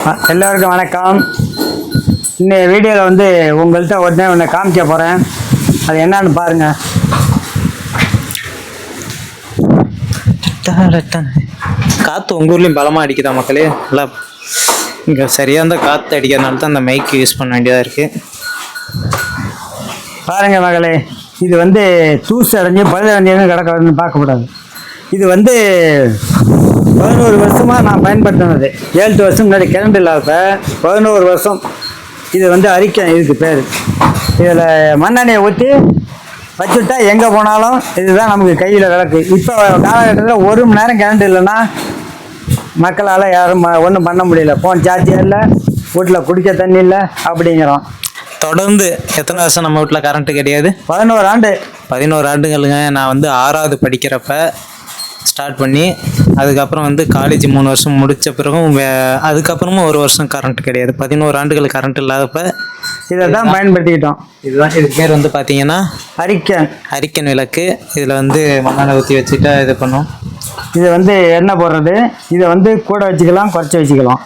அ- எல்லாருக்கும் வணக்கம். இந்த வீடியோவில் வந்து உங்கள்கிட்ட உடனே ஒன்று காமிக்க போகிறேன் அது என்னன்னு பாருங்கள் காற்று உங்கள் ஊர்லேயும் பலமாக அடிக்குதா மக்களே? நல்லா இங்கே சரியாக இருந்தால் காற்று அடிக்கிறதுனால தான் அந்த மைக் யூஸ் பண்ண வேண்டியதாக இருக்குது பாருங்க மகளே இது வந்து தூசு அடைஞ்சு பழுது அடைஞ்சு கிடக்கிறதுன்னு பார்க்கக்கூடாது. இது வந்து பதினோரு வருஷமாக நான் பயன்படுத்தினது. ஏழு வருஷம் முன்னாடி கரண்ட் இல்லாத பதினோரு வருஷம். இது வந்து அரிக்கன் இதுக்கு பேர். இதில் மண்ணெண்ணெயை ஊற்றி வச்சுட்டா எங்கே போனாலும் இதுதான் நமக்கு கையில் விளக்கு. இப்போ காலகட்டத்தில் ஒரு மணி நேரம் கரண்ட் இல்லைன்னா மக்களால் யாரும் ஒன்றும் பண்ண முடியல. ஃபோன் சார்ஜ் இல்லை வீட்டில் குடிக்க தண்ணி இல்லை அப்படிங்கிறோம். தொடர்ந்து எத்தனை வருஷம் நம்ம வீட்டில் கரண்ட்டு கிடையாது? பதினோரு ஆண்டு. பதினோரு ஆண்டுகளுங்க. நான் வந்து ஆறாவது படிக்கிறப்ப ஸ்டார்ட் பண்ணி அதுக்கப்புறம் வந்து காலேஜ் மூணு வருஷம் முடித்த பிறகும் வே அதுக்கப்புறமும் ஒரு வருஷம் கரண்ட் கிடையாது. பதினோரு ஆண்டுகள் கரண்ட் இல்லாதப்ப இதை தான் பயன்படுத்திக்கிட்டோம். இதுதான் இதுக்கு பேர் வந்து பார்த்தீங்கன்னா அரிக்கன். அரிக்கன் விளக்கு. இதில் வந்து மண்ணெண்ணெய் ஊற்றி வச்சுட்டா இது பண்ணும் இது வந்து எண்ணெய் போடுறது. இதை வந்து கூட வச்சுக்கலாம் குறைச்சி வச்சுக்கலாம்.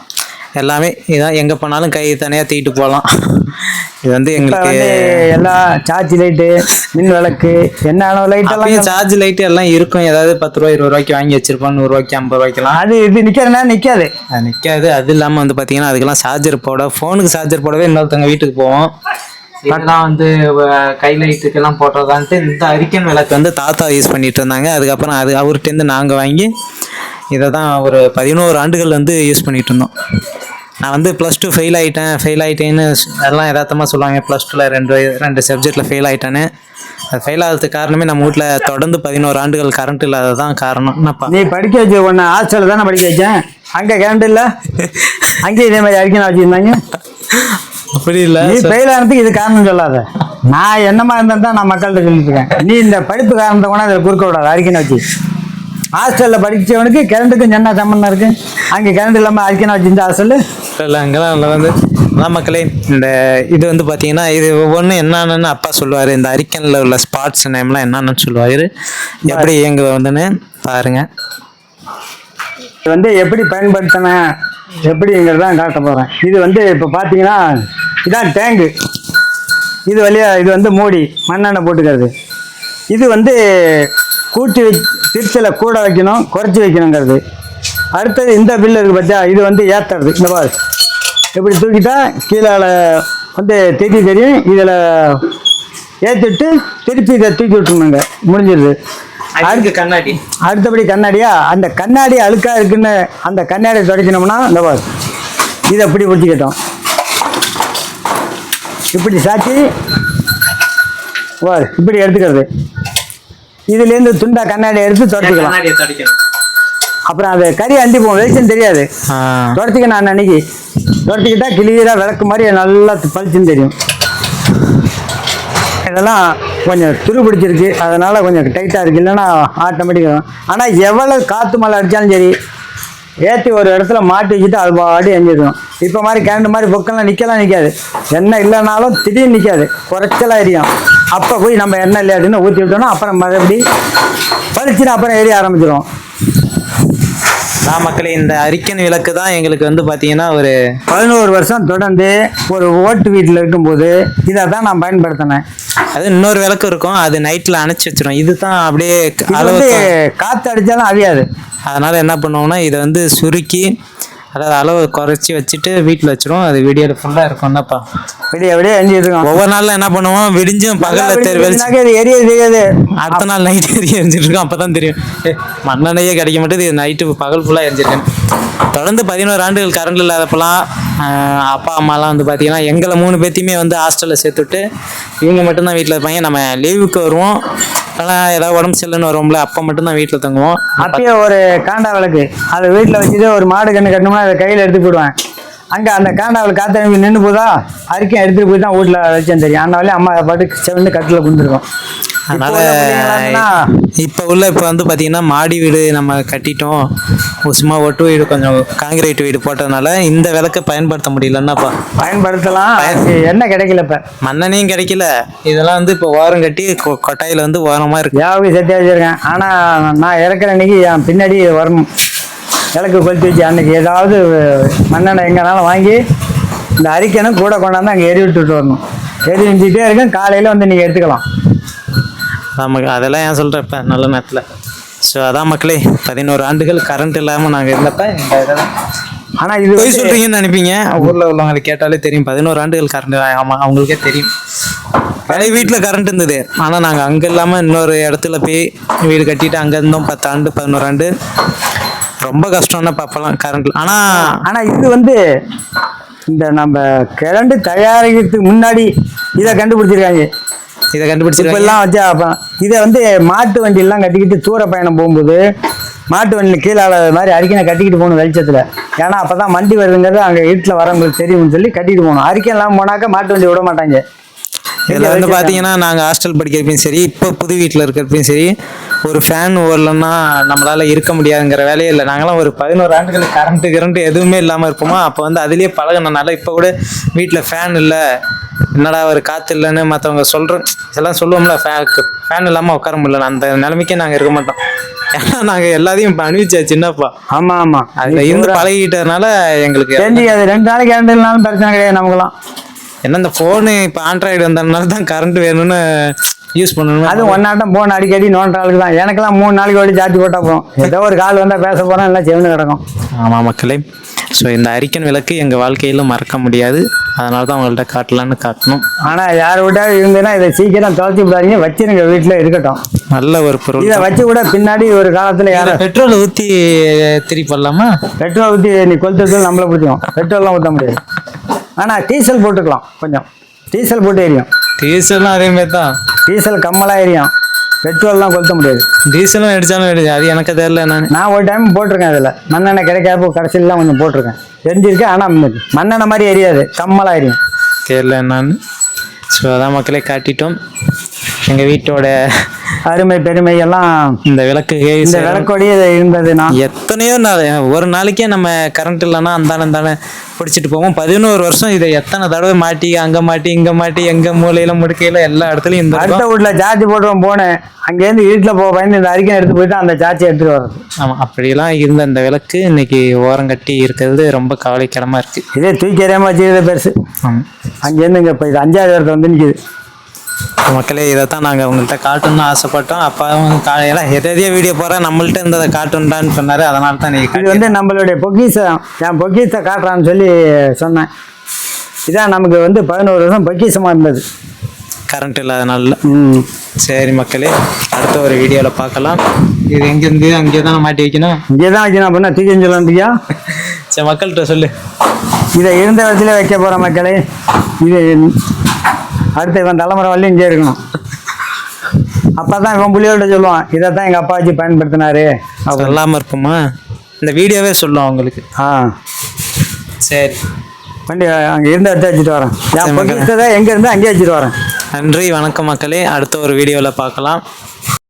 எல்லாமே இதான் எங்கே போனாலும் கை தனியாக தூக்கிட்டு போகலாம் இது வந்து எங்களுக்கு எல்லா சார்ஜ் லைட்டு மின் விளக்கு என்ன லைட்டெல்லாம் அப்பயும் சார்ஜ் லைட் எல்லாம் இருக்கும். ஏதாவது பத்து ரூபா இருபது ரூபாய்க்கு வாங்கி வச்சிருப்போம். நூறு ரூபாய்க்கு ஐம்பது ரூபாய்க்கெல்லாம் அது இது நிற்கிறனா நிற்காது அது நிற்காது அது இல்லாமல் வந்து பார்த்தீங்கன்னா அதுக்கெல்லாம் சார்ஜர் போட ஃபோனுக்கு சார்ஜர் போடவே இன்னொருத்தவங்க வீட்டுக்கு போவோம். இதெல்லாம் வந்து கை லைட்டுக்கெல்லாம் போடுறதான்ட்டு இந்த அரிக்கன் விளக்கு வந்து தாத்தா யூஸ் பண்ணிட்டு இருந்தாங்க. அதுக்கப்புறம் அது அவர்கிட்டேருந்து நாங்கள் வாங்கி இதை தான் ஒரு பதினோரு ஆண்டுகள் வந்து யூஸ் பண்ணிட்டு இருந்தோம். நான் வந்து ப்ளஸ் டூ ஃபெயில் ஆகிட்டேன் ஃபெயில் ஆகிட்டேன்னு எல்லாம் யதார்த்தமாக சொல்லுவாங்க. ப்ளஸ் டூவில் ரெண்டு ரெண்டு சப்ஜெக்டில் ஃபெயில் ஆகிட்டேன்னு அது ஃபெயில் ஆகிறதுக்கு காரணமே நம்ம வீட்டில் தொடர்ந்து பதினோரு ஆண்டுகள் கரண்ட் இல்லாதது தான் காரணம். என்னப்பா? நீ படிக்க வச்சு ஒன்று ஹாஸ்டலில் தானே படிக்க வச்சேன். அங்கே கரண்ட் இல்லை? அங்கேயும் இதே மாதிரி அரிக்கன் வச்சுருந்தாங்க அப்படி இல்லை நீ ஃபெயில் ஆனதுக்கு இது காரணம் சொல்லாத. நான் என்னமா இருந்தால் தான் நான் மக்கள்கிட்ட சொல்லிட்டு இருக்கேன். நீ இந்த படிப்பு காரணத்தை கூட அதில் குறுக்க விடாது. அரிக்கனை வச்சு. ஹாஸ்டலில் படித்தவனுக்கு கரண்ட்டுக்கும் என்ன சம்மந்தம் இருக்கு? அங்கே கரண்ட் இல்லாமல் அரிக்கனை வச்சிருந்த ஹாஸ்டலு இல்லை அங்கெல்லாம் இல்லை வந்து அதான் மக்களே இந்த இது வந்து பார்த்தீங்கன்னா இது ஒவ்வொன்றும் என்னென்னு அப்பா சொல்லுவார். இந்த அரிக்கனில் உள்ள ஸ்பாட்ஸ் நேம்லாம் என்னென்னு சொல்லுவார். எப்படி இயங்கு வந்துன்னு பாருங்க. இது வந்து எப்படி பயன்படுத்தினேன் எப்படிங்கிறதான் காட்ட போகிறேன் இது வந்து இப்போ பார்த்தீங்கன்னா இதான் டேங்கு இது வழியா இது வந்து மூடி மண்ணெண்ணெய் போட்டுக்கிறது. இது வந்து கூட்டி திருச்சியில் கூட வைக்கணும் குறைச்சி வைக்கணுங்கிறது. அடுத்தது இந்த பில்லு இருக்குது பார்த்தா இது வந்து ஏற்றுறது இந்த பாரு. இப்படி தூக்கிட்டா கீழே வந்து திருப்பி தெரியும் இதில் ஏற்றிட்டு திருப்பி இதை தூக்கி விட்டுருணுங்க. முடிஞ்சிருது. அதுக்கு கண்ணாடி. அடுத்தபடி கண்ணாடியா? அந்த கண்ணாடி அழுக்கா இருக்குன்னு அந்த கண்ணாடியை துடைக்கணும்னா இந்த பாரு. இதை இப்படி பிடிச்சிக்கிட்டோம். இப்படி சாச்சி பாரு இப்படி எடுத்துக்கிறது. இதுலேருந்து துண்டா கண்ணாடி எடுத்து துடைச்சிக்கலாம் அப்புறம் அது கறி அண்டி போகும். வெளிச்சம் தெரியாது. ஆ. துடைச்சிக்கணும் நான் அன்னைக்கு. துடைச்சிக்கிட்டா கிளியராக விளக்கு மாதிரி நல்லா பளிச்சுன்னு தெரியும். இதெல்லாம் கொஞ்சம் துரு பிடிச்சிருக்கு அதனால கொஞ்சம் டைட்டாக இருக்கு. இல்லைன்னா ஆட்டோமேட்டிக்காக ஆனால் எவ்வளோ காற்று மழை அடித்தாலும் சரி ஏற்றி ஒரு இடத்துல மாட்டி வச்சுட்டு அது பாடி எஞ்சிடும் இப்போ மாதிரி கேண்டு மாதிரி பொக்கெல்லாம் நிற்கலாம் நிற்காது எண்ணெய் இல்லைனாலும் திடீர்னு நிற்காது குறைச்சலாக எரியும். அப்போ போய் நம்ம எண்ணெய் இல்லை அப்படின்னு ஊற்றி விட்டோம்னா அப்புறம் மறுபடி பளிச்சுன்னு அப்புறம் எரிய ஆரம்பிச்சிடும் நான் மக்களே இந்த அரிக்கன் விளக்கு தான் எங்களுக்கு வந்து பார்த்தீங்கன்னா ஒரு பதினோரு வருஷம் தொடர்ந்து ஒரு ஓட்டு வீட்டில் இருக்கும்போது இதை தான் நான் பயன்படுத்தினேன். அது இன்னொரு விளக்கு இருக்கும் அது நைட்டில் அணைச்சி வச்சிரும். இது தான் அப்படியே அளவு காற்று அடித்தாலும் அவியாது. அதனால் என்ன பண்ணுவோம்னா இதை வந்து சுருக்கி அதாவது அளவு குறைச்சி வச்சுட்டு வீட்டில் வச்சிரும் அது வீடியோவில் ஃபுல்லாக இருக்கும். என்னப்பா? விடிய விடிய இருக்கோம். ஒவ்வொரு நாள்ல என்ன பண்ணுவோம்? விடிஞ்சும் பகல்ல தெரு வெளிச்சு வெளிச்சம் இது எரிய தெரியாது அடுத்த நாள் நைட் எரிய எரிஞ்சிருக்கும் அப்பதான் தெரியும். ஏ, மண்ணெண்ணெயே கிடைக்க மாட்டேது நைட்டு பகல் ஃபுல்லாக எரிஞ்சிருக்கேன். தொடர்ந்து பதினோரு ஆண்டுகள் கரண்ட் இல்லாதப்பெல்லாம் அப்பா அம்மாலாம் வந்து பார்த்தீங்கன்னா எங்களை மூணு பேர்த்தையுமே வந்து ஹாஸ்டலில் சேர்த்துட்டு இவங்க மட்டும்தான் வீட்டில் இருப்பாங்க. நம்ம லீவுக்கு வருவோம். ஆனால் ஏதாவது உடம்பு சரியில்லைன்னு வருவோம்ல அப்போ மட்டும்தான் வீட்டில் தங்குவோம். அப்பயே ஒரு காண்டா விளக்கு. அதை வீட்டில் வச்சுட்டு ஒரு மாடு கண்ணு கட்டணும்னா அதை கையில் எடுத்து போடுவேன் அங்கே அந்த காண்டாவில் காற்று நின்று போதா அரிக்கும் எடுத்துட்டு போய் தான் வீட்டில் வச்சேன் தெரியும். அந்த வழி அம்மா பாட்டுக்கு செவந்து கட்டில் கொடுத்துருக்கோம். அதனால இப்போ உள்ள இப்போ வந்து பார்த்தீங்கன்னா மாடி வீடு நம்ம கட்டிட்டோம். சும்மா ஒட்டு வீடு கொஞ்சம் காங்கிரீட் வீடு போட்டதுனால இந்த விளக்கை பயன்படுத்த முடியலன்னாப்பா பயன்படுத்தலாம். என்ன கிடைக்கல இப்போ? மண்ணெண்ணையும் கிடைக்கல. இதெல்லாம் வந்து இப்போ ஓரம் கட்டி கொட்டாயில வந்து ஓரமா இருக்கு. யாவுக்கு செட்டியாக வச்சிருக்கேன். ஆனால் நான் இறக்குற அன்னைக்கு என் பின்னாடி வரணும் விளக்கு கொளுத்தி வச்சு அன்னைக்கு ஏதாவது மண்ணெண்ணெய் எங்கேனாலும் வாங்கி இந்த அரிக்கணும் கூட கொண்டாந்து அங்கே எரி விட்டுட்டு வரணும். எரி விஞ்சிட்டே இருக்கும் காலையில் வந்து நீங்கள் எடுத்துக்கலாம். நமக்கு அதெல்லாம் ஏன் சொல்கிறேன் இப்போ நல்ல நேரத்தில். ஸோ அதான் மக்களே பதினோரு ஆண்டுகள் கரண்ட் இல்லாமல் நாங்கள் இருந்தப்ப இந்த இதெல்லாம் ஆனால் இது போய் சொல்கிறீங்கன்னு நினைப்பீங்க. ஊரில் உள்ளவங்களை கேட்டாலே தெரியும். பதினோரு ஆண்டுகள் கரண்ட் ஆமாம் அவங்களுக்கே தெரியும். பழைய வீட்டில் கரண்ட் இருந்தது. ஆனால் நாங்கள் அங்கே இல்லாமல் இன்னொரு இடத்துல போய் வீடு கட்டிட்டு அங்கே இருந்தோம். பத்து ஆண்டு பதினோரு ஆண்டு. ரொம்ப கஷ்டம்னா அப்போல்லாம் கரண்ட் ஆனால் ஆனால் இது வந்து இந்த நம்ம கிரண்டு தயாரிக்கிறதுக்கு முன்னாடி இதை கண்டுபிடிச்சிருக்காங்க. இதை கண்டுபிடிச்சிருக்கேன் இப்பெல்லாம் வச்சு அப்போ இதை வந்து மாட்டு வண்டியெல்லாம் கட்டிக்கிட்டு தூர பயணம் போகும்போது மாட்டு வண்டியில் கீழே மாதிரி அரிக்கனை கட்டிக்கிட்டு போகணும் வெளிச்சத்தில். ஏன்னா அப்போ தான் வண்டி வருதுங்கிறது அங்கே வீட்டில் வரவங்களுக்கு தெரியும்னு சொல்லி கட்டிட்டு போகணும். அரிக்கன் இல்லாமல் போனாக்கா மாட்டு வண்டி விட மாட்டாங்க. இதில் வந்து பார்த்தீங்கன்னா நாங்கள் ஹாஸ்டல் படிக்கிறப்பையும் சரி இப்போ புது வீட்டில் இருக்கிறப்பையும் சரி ஒரு ஃபேன் ஓடலன்னா நம்மளால் இருக்க முடியாதுங்கிற வேலையே இல்லை. நாங்களாம் ஒரு பதினோரு ஆண்டுகள் கரண்ட்டு கரண்ட் எதுவுமே இல்லாமல் இருப்போமா? அப்போ வந்து அதுலேயே பழகினனால இப்போ கூட வீட்டில் ஃபேன் இல்லை. என்னடா ஒரு காற்று இல்லைன்னு மற்றவங்க சொல்கிற எல்லாம் சொல்லுவோம்ல ஃபே ஃபேன் இல்லாமல் உட்கார முடியல. அந்த நிலைமைக்கே நாங்கள் இருக்க மாட்டோம். ஏன்னா நாங்கள் எல்லாத்தையும் இப்போ அனுபவிச்சாச்சு சின்னப்பா ஆமாம் ஆமாம் அதில் இருந்து பழகிட்டதுனால எங்களுக்கு தெரிஞ்சு அது ரெண்டு நாளைக்கு இல்லைனாலும் பிரச்சனை கிடையாது நமக்குலாம் என்ன இந்த ஃபோனு இப்போ ஆண்ட்ராய்டு வந்ததுனால தான் கரண்ட் வேணும்னு யூஸ் பண்ணணும்? அது ஒன்னாட்டம் போன் அடிக்கடி நோன்ற ஆளுக்கு தான். எனக்கெல்லாம் மூணு நாளைக்கு ஓடி சார்ஜ் போட்டா போதும். ஏதோ ஒரு கால் வந்தால் பேச போகிறோம் எல்லாம் செவனு கிடக்கும். ஆமாம் மக்களே. ஸோ இந்த அரிக்கன் விளக்கு எங்கள் வாழ்க்கையில் மறக்க முடியாது. அதனால தான் உங்கள்கிட்ட காட்டலான்னு காட்டணும். ஆனால் யார் விட்டாவது இருந்ததுன்னா இதை சீக்கிரம் தொலைச்சி விடாதீங்க. வச்சிருங்க வீட்டில் இருக்கட்டும். நல்ல ஒரு பொருள் இதை வச்சு கூட பின்னாடி ஒரு காலத்தில் யாரும் பெட்ரோல் ஊற்றி திரி பண்ணலாமா பெட்ரோல் ஊற்றி நீ கொளுத்துறது நம்மளை பிடிச்சிக்கும் பெட்ரோல்லாம் ஊற்ற முடியாது. ஆனால் டீசல் போட்டுக்கலாம் கொஞ்சம். டீசல் போட்டு எரியும். டீசலும் அதே மாதிரி தான். டீசல் கம்மலாக எரியும். பெட்ரோல்லாம் கொளுத்த முடியாது. டீசலும் அடித்தாலும் அடிச்சு அது எனக்கு தெரியல நான். நான் ஒரு டைம் போட்டிருக்கேன் அதில். மண்ணெண்ணெய் கிடைக்காப்போ கடைசியிலாம் கொஞ்சம் போட்டிருக்கேன். எரிஞ்சிருக்கேன் ஆனால் மண்ணெண்ணெய் மாதிரி எரியாது. கம்மலாக எரியும். தெரியல என்னன்னு ஸோ அதான் மக்களே காட்டிட்டோம். எங்கள் வீட்டோட அருமை பெருமை எல்லாம் இந்த விளக்கு இந்த விளக்கோடி இருந்தது நான் எத்தனையோ ஒரு நாளைக்கே நம்ம கரண்ட் இல்லைன்னா அந்தானே தானே பிடிச்சிட்டு போவோம். பதினோரு வருஷம் இதை எத்தனை தடவை மாட்டி அங்கே மாட்டி இங்கே மாட்டி எங்கே மூலையில் முடுக்கையில் எல்லா இடத்துலையும் இந்த அடுத்த வீட்டில் சார்ஜ் போட்டுருவோம் போனேன். அங்கேருந்து வீட்டில் போ பயந்து இந்த அறிக்கை எடுத்து போயிட்டு அந்த சார்ஜை எடுத்துட்டு வர்றது. ஆமாம் அப்படியெல்லாம் இருந்த அந்த விளக்கு இன்னைக்கு ஓரம் கட்டி இருக்கிறது ரொம்ப கவலைக்கிடமா இருக்குது இதே தூக்கி எறியாம வச்சுக்கிறது பெருசு. ஆமாம் அங்கேருந்து இங்கே இது அஞ்சாவது இடத்துல வந்து நிற்கிது மக்களே இதை தான் நாங்கள் உங்கள்கிட்ட காட்டணும்னு ஆசைப்பட்டோம். அப்பாவும் கா எல்லாம் எதையோ வீடியோ போகிறேன் நம்மள்ட்ட இருந்ததை காட்டுண்டான்னு சொன்னார். அதனால தான் இது நீங்கள் வந்து நம்மளுடைய பொக்கிஷம் என் பொக்கிஷத்தை காட்டுறான்னு சொல்லி சொன்னேன். இதான் நமக்கு வந்து பதினோரு வருஷம் பொக்கிஷமாக இருந்தது. கரண்ட் இல்லாதனால. சரி மக்களே அடுத்த ஒரு வீடியோவில் பார்க்கலாம். இது எங்கேருந்து அங்கே தான் மாட்டி வைக்கணும்? இங்கே தான் வைக்கணும் அப்படின்னா தூக்கி சொல்லியா சரி மக்கள்கிட்ட சொல்லு. இதை இருந்த இடத்துல வைக்க போகிற மக்களே. இது அடுத்த இவன் தலைமுறை வரலையும் இங்கே இருக்கணும் அப்போ தான் இவன் புள்ளியோட சொல்லுவான் இதை தான் எங்கள் அப்பா வச்சு பயன்படுத்தினாரு. அப்படி. சொல்லாமல் இருப்போமா இந்த வீடியோவே சொல்லும் அவங்களுக்கு. ஆ. சரி. வண்டி அங்கே இருந்த இடத்த வச்சுட்டு வரேன். என் மக்களே. பொக்கிஷத்தை எங்கே இருந்தால் அங்கேயே வச்சுட்டு வரேன். நன்றி வணக்கம் மக்களே. அடுத்த ஒரு வீடியோவில் பார்க்கலாம்.